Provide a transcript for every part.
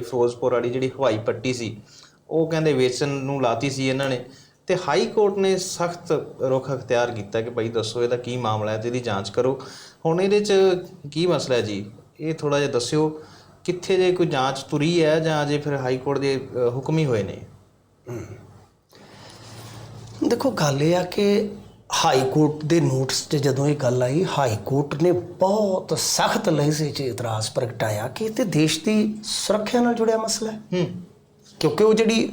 ਫਿਰੋਜ਼ਪੁਰ ਵਾਲੀ ਜਿਹੜੀ ਹਵਾਈ ਪੱਟੀ ਸੀ ਉਹ ਕਹਿੰਦੇ ਵੇਚਣ ਨੂੰ ਲਾਤੀ ਸੀ ਇਹਨਾਂ ਨੇ ਤੇ ਹਾਈ ਕੋਰਟ ਨੇ ਸਖਤ ਰੁਖ ਅਖਤਿਆਰ ਕੀਤਾ ਕਿ ਭਾਈ ਦੱਸੋ ਇਹਦਾ ਕੀ ਮਾਮਲਾ ਹੈ ਤੇ ਇਹਦੀ ਜਾਂਚ ਕਰੋ। ਹੁਣ ਇਹਦੇ 'ਚ ਕੀ ਮਸਲਾ ਹੈ ਜੀ? ਇਹ ਥੋੜਾ ਜਿਹਾ ਦੱਸਿਓ ਕਿੱਥੇ ਜੇ ਕੋਈ ਜਾਂਚ ਤੁਰੀ ਹੈ ਜਾਂ ਅਜੇ ਫਿਰ ਹਾਈ ਕੋਰਟ ਦੇ ਅ, ਹੁਕਮ ਹੀ ਹੋਏ ਨੇ? ਦੇਖੋ ਗੱਲ ਇਹ ਆ ਕਿ ਹਾਈ ਕੋਰਟ ਦੇ ਨੋਟਿਸ 'ਚ ਜਦੋਂ ਇਹ ਗੱਲ ਆਈ ਹਾਈ ਕੋਰਟ ਨੇ ਬਹੁਤ ਸਖਤ ਲਹਿਜ਼ੇ 'ਚ ਇਤਰਾਜ਼ ਪ੍ਰਗਟਾਇਆ ਕਿ ਇਹ ਤੇ ਦੇਸ਼ ਦੀ ਸੁਰੱਖਿਆ ਨਾਲ ਜੁੜਿਆ ਮਸਲਾ ਹੈ। ਹੂੰ। ਕਿਉਂਕਿ ਉਹ ਜਿਹੜੀ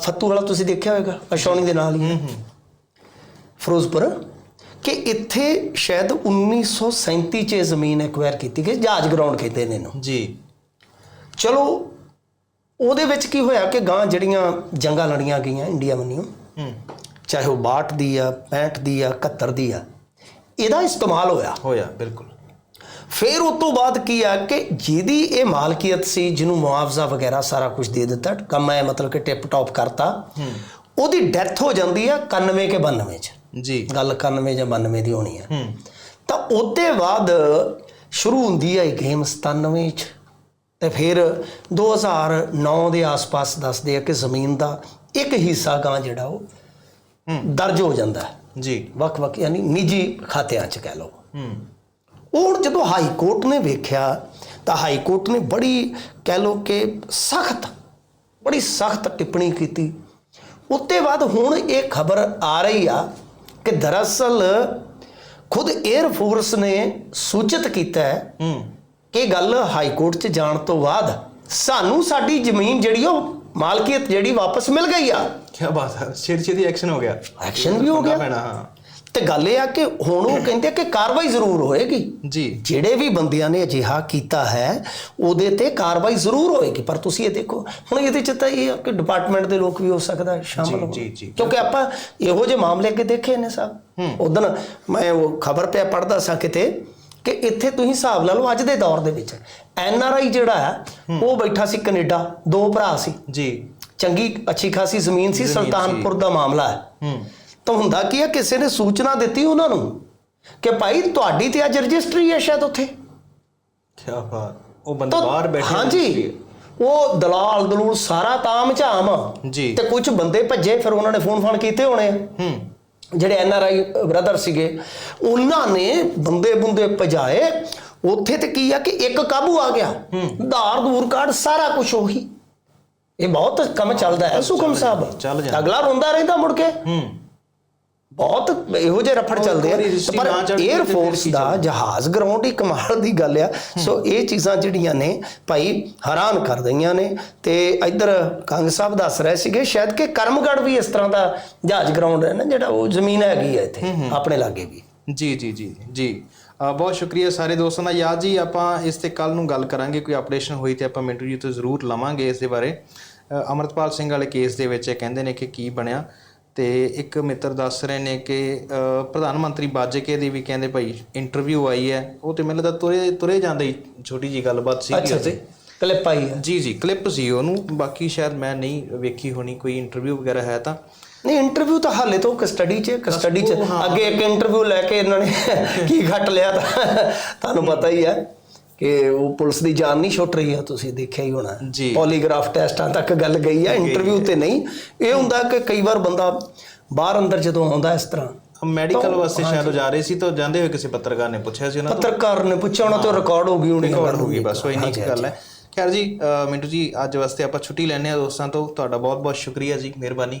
ਫੱਤੂ ਵਾਲਾ ਤੁਸੀਂ ਦੇਖਿਆ ਹੋਵੇਗਾ ਅਸ਼ੌਣੀ ਦੇ ਨਾਲ ਹੀ। ਫਿਰੋਜ਼ਪੁਰ ਕਿ ਇੱਥੇ ਸ਼ਾਇਦ 1937 ਚ ਜ਼ਮੀਨ ਐਕਵਾਇਰ ਕੀਤੀ ਗਈ ਜਹਾਜ਼ ਗਰਾਊਂਡ ਕਹਿੰਦੇ ਨੇ ਇਹਨੂੰ। ਜੀ। ਚਲੋ ਉਹਦੇ ਵਿੱਚ ਕੀ ਹੋਇਆ ਕਿ ਗਾਂ ਜਿਹੜੀਆਂ ਜੰਗਾਂ ਲੜੀਆਂ ਗਈਆਂ ਇੰਡੀਆ ਵੱਲੋਂ ਹੂੰ। ਚਾਹੇ ਉਹ 62 ਦੀ ਆ 65 ਦੀ ਆ 71 ਦੀ ਆ ਇਹਦਾ ਇਸਤੇਮਾਲ ਹੋਇਆ। ਹੋਇਆ ਬਿਲਕੁਲ। ਫਿਰ ਉਸ ਤੋਂ ਬਾਅਦ ਕੀ ਆ ਕਿ ਜਿਹਦੀ ਇਹ ਮਾਲਕੀਅਤ ਸੀ ਜਿਹਨੂੰ ਮੁਆਵਜ਼ਾ ਵਗੈਰਾ ਸਾਰਾ ਕੁਝ ਦੇ ਦਿੱਤਾ ਕੰਮ ਹੈ ਮਤਲਬ ਕਿ ਟਿਪ ਟੌਪ ਕਰਤਾ ਉਹਦੀ ਡੈਥ ਹੋ ਜਾਂਦੀ ਆ 91 ਕੇ 92 ਚ। ਜੀ। ਗੱਲ 91 ਜਾਂ 92 ਦੀ ਹੋਣੀ ਆ। ਹੂੰ। ਤਾਂ ਉਹਦੇ ਬਾਅਦ ਸ਼ੁਰੂ ਹੁੰਦੀ ਹੈ ਇਹ ਗੇਮ 97 ਚ। ਤੇ ਫਿਰ 2009 ਦੇ ਆਸ-ਪਾਸ ਦੱਸਦੇ ਆ ਕਿ ਜ਼ਮੀਨ ਦਾ ਇੱਕ ਹਿੱਸਾ ਗਾਂ ਜਿਹੜਾ ਉਹ ਦਰਜ ਹੋ ਜਾਂਦਾ ਹੈ। ਜੀ। ਵੱਖ-ਵੱਖ ਯਾਨੀ ਨਿੱਜੀ ਖਾਤਿਆਂ 'ਚ ਕਹਿ ਲਓ। ਹੂੰ। ਉਹ ਜਦੋਂ ਹਾਈ ਕੋਰਟ ਨੇ ਵੇਖਿਆ ਤਾਂ ਹਾਈ ਕੋਰਟ ਨੇ ਬੜੀ ਕਹਿ ਲਓ ਕਿ ਸਖਤ ਬੜੀ ਸਖਤ ਟਿੱਪਣੀ ਕੀਤੀ। ਉੱਤੇ ਬਾਅਦ ਹੁਣ ਇਹ ਖਬਰ ਆ ਰਹੀ ਆ ਕਿ ਦਰਅਸਲ ਖੁਦ 에ਅਰ ਫੋਰਸ ਨੇ ਸੂਚਿਤ ਕੀਤਾ ਹੈ ਹੂੰ। ਕਿ ਗੱਲ ਹਾਈ ਕੋਰਟ 'ਚ ਜਾਣ ਤੋਂ ਬਾਅਦ ਸਾਨੂੰ ਸਾਡੀ ਜ਼ਮੀਨ ਜਿਹੜੀ ਉਹ ਮਾਲਕੀਅਤ ਜਿਹੜੀ ਵਾਪਸ ਮਿਲ ਗਈ ਆ ਕੀ ਬਾਤ ਹੈ ਛੇਤੀ ਛੇਤੀ ਐਕਸ਼ਨ ਹੋ ਗਿਆ ਐਕਸ਼ਨ ਵੀ ਹੋ ਗਿਆ ਪੈਣਾ ਹਾਂ ਤੇ ਗੱਲ ਇਹ ਆ ਕਿ ਹੁਣ ਉਹ ਕਹਿੰਦੇ ਕਿ ਕਾਰਵਾਈ ਜ਼ਰੂਰ ਹੋਏਗੀ ਜੀ ਜਿਹੜੇ ਵੀ ਬੰਦਿਆਂ ਨੇ ਅਜਿਹਾ ਕੀਤਾ ਹੈ ਉਹਦੇ ਤੇ ਕਾਰਵਾਈ ਜ਼ਰੂਰ ਹੋਏਗੀ ਪਰ ਤੁਸੀਂ ਇਹ ਦੇਖੋ ਹੁਣ ਇਹਦੇ ਚ ਤਾਂ ਇਹ ਆ ਕਿ ਡਿਪਾਰਟਮੈਂਟ ਦੇ ਲੋਕ ਵੀ ਹੋ ਸਕਦਾ ਹੈ ਸ਼ਾਮਲ ਹੋਣ ਜੀ, ਜੀ। ਕਿਉਂਕਿ ਆਪਾਂ ਇਹੋ ਜਿਹੇ ਮਾਮਲੇ ਅੱਗੇ ਦੇਖੇ ਨੇ ਸਾਹਿਬ ਉਦੋਂ ਮੈਂ ਉਹ ਖਬਰ ਪਿਆ ਪੜਦਾ ਸਾਂ ਕਿਤੇ ਕਿ ਇੱਥੇ ਤੁਸੀਂ ਹਿਸਾਬ ਲਾ ਲਓ ਅੱਜ ਦੇ ਦੌਰ ਦੇ ਵਿੱਚ ਐਨ ਆਰ ਆਈ ਜਿਹੜਾ ਹੈ ਉਹ ਬੈਠਾ ਸੀ ਕੈਨੇਡਾ ਦੋ ਭਰਾ ਸੀ। ਜੀ। ਚੰਗੀ ਅੱਛੀ ਖਾਸੀ ਜ਼ਮੀਨ ਸੀ। ਸੁਲਤਾਨਪੁਰ ਦਾ ਮਾਮਲਾ ਹੈ। ਹੂੰ। ਤਾਂ ਹੁੰਦਾ ਕੀ ਹੈ ਕਿਸੇ ਨੇ ਸੂਚਨਾ ਦਿੱਤੀ ਉਹਨਾਂ ਨੂੰ ਕਿ ਭਾਈ ਤੁਹਾਡੀ ਤੇ ਅੱਜ ਰਜਿਸਟਰੀ ਹੈ ਸ਼ਾਇਦ ਉੱਥੇ? ਕੀ ਬਾਤ। ਉਹ ਬੰਦੇ ਬਾਹਰ ਬੈਠੇ ਹਾਂਜੀ। ਉਹ ਦਲਾਲ ਦਲੂਲ ਸਾਰਾ ਤਾਮ ਝਾਮ ਆ। ਜੀ। ਤੇ ਕੁਝ ਬੰਦੇ ਭੱਜੇ ਫਿਰ ਉਹਨਾਂ ਨੇ ਫੋਨ ਫਾਨ ਕੀਤੇ ਹੋਣੇ ਹੂੰ। ਜਿਹੜੇ ਐਨ ਆਰ ਆਈ ਬ੍ਰਦਰ ਸੀਗੇ ਉਹਨਾਂ ਨੇ ਬੰਦੇ ਬੰਦੇ ਭਜਾਏ। ਉੱਥੇ ਤੇ ਕੀ ਆ ਕਿ ਇੱਕ ਕਾਬੂ ਆ ਗਿਆ। ਧਾਰ ਦੂਰ ਕਾਰਡ ਸਾਰਾ ਕੁਝ ਉਹੀ। ਇਹ ਬਹੁਤ ਕੰਮ ਚੱਲਦਾ ਹੈ। ਸੁਖਮ ਸਾਹਿਬ। ਅਗਲਾ ਰੋਂਦਾ ਰਹਿੰਦਾ ਮੁੜ ਕੇ। ਬਹੁਤ ਇਹੋ ਜਿਹੇ ਰਫੜ ਚੱਲਦੇ ਆ ਪਰ 에ਅਰ ਫੋਰਸ ਦਾ? ਜਹਾਜ਼ ਗਰਾਊਂਡ ਹੀ ਕਮਾਲ ਦੀ ਗੱਲ ਆ। ਸੋ ਇਹ ਚੀਜ਼ਾਂ ਜਿਹੜੀਆਂ ਨੇ ਭਾਈ ਹੈਰਾਨ ਕਰ ਦਈਆਂ ਨੇ ਤੇ ਇੱਧਰ ਕੰਗ ਸਾਹਿਬ ਦੱਸ ਰਹੇ ਸੀਗੇ ਸ਼ਾਇਦ ਕਿ ਕਰਮਗੜ ਵੀ ਇਸ ਤਰ੍ਹਾਂ ਦਾ ਜਹਾਜ਼ ਗਰਾਊਂਡ ਹੈ ਨਾ ਜਿਹੜਾ ਉਹ ਜ਼ਮੀਨ ਹੈਗੀ ਹੈ ਇੱਥੇ ਆਪਣੇ ਲਾਗੇ ਵੀ। ਜੀ ਜੀ ਜੀ ਜੀ। ਬਹੁਤ ਸ਼ੁਕਰੀਆ ਸਾਰੇ ਦੋਸਤਾਂ ਦਾ। ਯਾਦ ਜੀ ਆਪਾਂ ਇਸ ਤੇ ਕੱਲ ਨੂੰ ਗੱਲ ਕਰਾਂਗੇ ਕੋਈ ਆਪਰੇਸ਼ਨ ਹੋਈ ਤੇ ਆਪਾਂ ਮਿੰਟੂ ਜੀ ਤੋਂ ਜ਼ਰੂਰ ਲਵਾਂਗੇ ਇਸ ਦੇ ਬਾਰੇ। ਅਮਰਤਪਾਲ ਸਿੰਘ ਵਾਲੇ ਕੇਸ ਦੇ ਵਿੱਚ ਇਹ ਕਹਿੰਦੇ ਨੇ ਕਿ ਕੀ ਬਣਿਆ। ਤੇ ਇੱਕ ਮਿੱਤਰ ਦੱਸ ਰਹੇ ਨੇ ਕਿ ਪ੍ਰਧਾਨ ਮੰਤਰੀ ਬਾਜੇਕੇ ਦੀ ਵੀ ਕਹਿੰਦੇ ਭਾਈ ਇੰਟਰਵਿਊ ਆਈ ਹੈ। ਉਹ ਤੇ ਮੈਨੂੰ ਲੱਗਦਾ ਤੁਰੇ ਤੁਰੇ ਜਾਂਦੇ ਹੀ ਛੋਟੀ ਜੀ ਗੱਲਬਾਤ ਸੀ ਅੱਛਾ ਜੀ ਕਲਿੱਪ ਆਈ ਹੈ। ਜੀ ਜੀ ਕਲਿੱਪ ਸੀ ਉਹਨੂੰ। ਬਾਕੀ ਸ਼ਾਇਦ ਮੈਂ ਨਹੀਂ ਵੇਖੀ ਹੋਣੀ ਕੋਈ ਇੰਟਰਵਿਊ ਵਗੈਰਾ ਹੈ ਤਾਂ। ਨਹੀਂ ਇੰਟਰਵਿਊ ਤਾਂ ਹਾਲੇ ਤੋਂ ਕਸਟਡੀ 'ਚ ਕਸਟਡੀ 'ਚ। ਅੱਗੇ ਇੱਕ ਇੰਟਰਵਿਊ ਲੈ ਕੇ ਇਹਨਾਂ ਨੇ ਕੀ ਘਟ ਲਿਆ ਤਾਂ ਤੁਹਾਨੂੰ ਪਤਾ ਹੀ ਹੈ। ਕਿ ਉਹ ਪੁਲਿਸ ਦੀ ਜਾਨ ਨਹੀਂ ਛੁੱਟ ਰਹੀ ਹੈ ਤੁਸੀਂ ਦੇਖਿਆ ਹੀ ਹੋਣਾ। ਪੋਲੀਗ੍ਰਾਫ ਟੈਸਟਾਂ ਤੱਕ ਗੱਲ ਗਈ ਹੈ। ਇੰਟਰਵਿਊ ਤੇ ਨਹੀਂ। ਇਹ ਹੁੰਦਾ ਕਿ ਕਈ ਵਾਰ ਬੰਦਾ ਬਾਹਰ ਅੰਦਰ ਜਦੋਂ ਆਉਂਦਾ ਇਸ ਤਰ੍ਹਾਂ ਮੈਡੀਕਲ ਵਾਸਤੇ ਸ਼ਾਇਦ ਜਾ ਰਹੇ ਸੀ ਤਾਂ ਜਾਂਦੇ ਹੋਏ ਕਿਸੇ ਪੱਤਰਕਾਰ ਨੇ ਪੁੱਛਿਆ ਸੀ ਉਹਨਾਂ ਤੋਂ। ਪੱਤਰਕਾਰ ਨੇ ਪੁੱਛਿਆ ਉਹਨਾਂ ਤੋਂ ਰਿਕਾਰਡ ਹੋ ਗਈ ਹੋਣੀ ਰਿਕਾਰਡ ਹੋ ਗਈ ਬਸ ਉਹ ਇੰਨੀ ਗੱਲ ਹੈ। ਖੈਰ ਜੀ ਮਿੰਟੂ ਜੀ ਅੱਜ ਵਾਸਤੇ ਆਪਾਂ ਛੁੱਟੀ ਲੈਣੇ ਆ ਦੋਸਤਾਂ ਤੋਂ। ਤੁਹਾਡਾ ਬਹੁਤ ਬਹੁਤ ਸ਼ੁਕਰੀਆ ਜੀ ਮਿਹਰਬਾਨੀ।